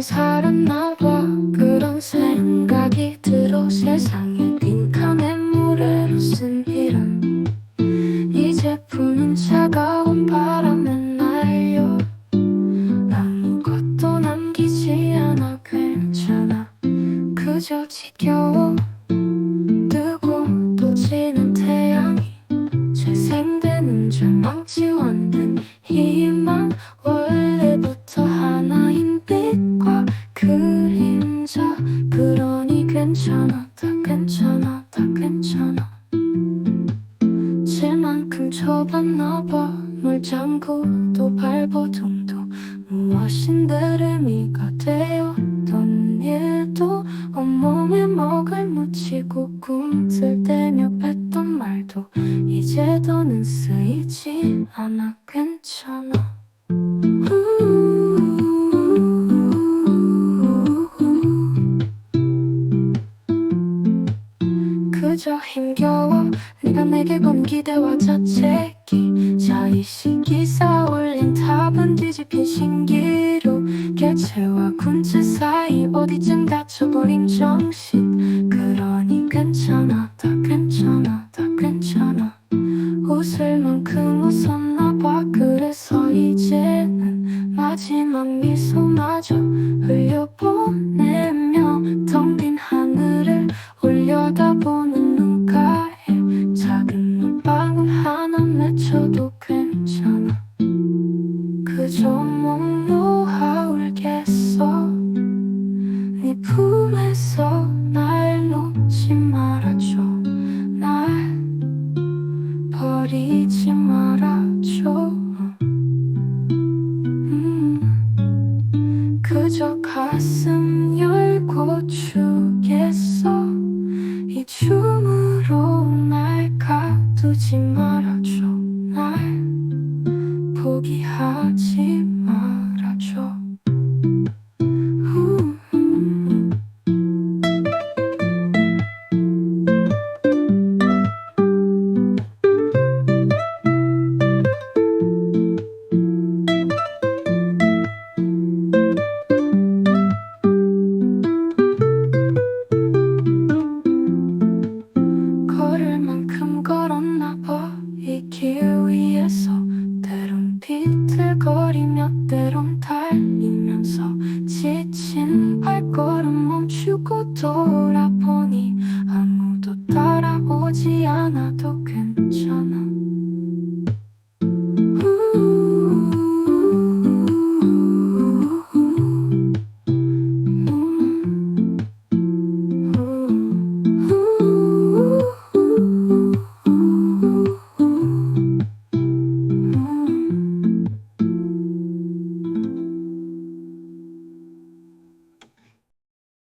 살았나 봐 그런 생각이 들어 세상에 빈칸에 물을 쓴 이름 이 제품은 차가운 바람에 날려. 아무것도 남기지 않아. 괜찮아. 그저 지겨워. 뜨고 또 지는 태양이 재생되는 절망 지원된 희망 괜찮아 다 괜찮아 다 괜찮아. 질만큼 좁았나 봐물 잠그도 발버둥도. 무엇인데 의미가 되었던 일도 온몸에 먹을 묻히고 꿈틀 대며 뱉던 말도 이제 더는 쓰이지 않아. 괜찮아 그저 힘겨워. 네가 내게 건 기대와 자책이 자의식이 쌓아올린 답은 뒤집힌 신기루. 개체와 군체 사이 어디쯤 갇혀버린 정신. 그러니 괜찮아 다 괜찮아 다 괜찮아. 웃을 만큼 웃었나 봐. 그래서 이제는 마지막 미소마저 흘려보내며 텅 빈 하늘을 올려다보는 그저 몸 놓아 울겠어. 네 품에서 날 놓지 말아줘. 날 버리지 말아줘. 음, 그저 가슴 열고 주겠어. 이 춤으로 날 가두지 말아줘. 날 포기하지 말아줘 음. 걸을 만큼 걸었나 봐이 길 위에서 걸음 멈추고 돌아보니 아무도 따라오지 않아도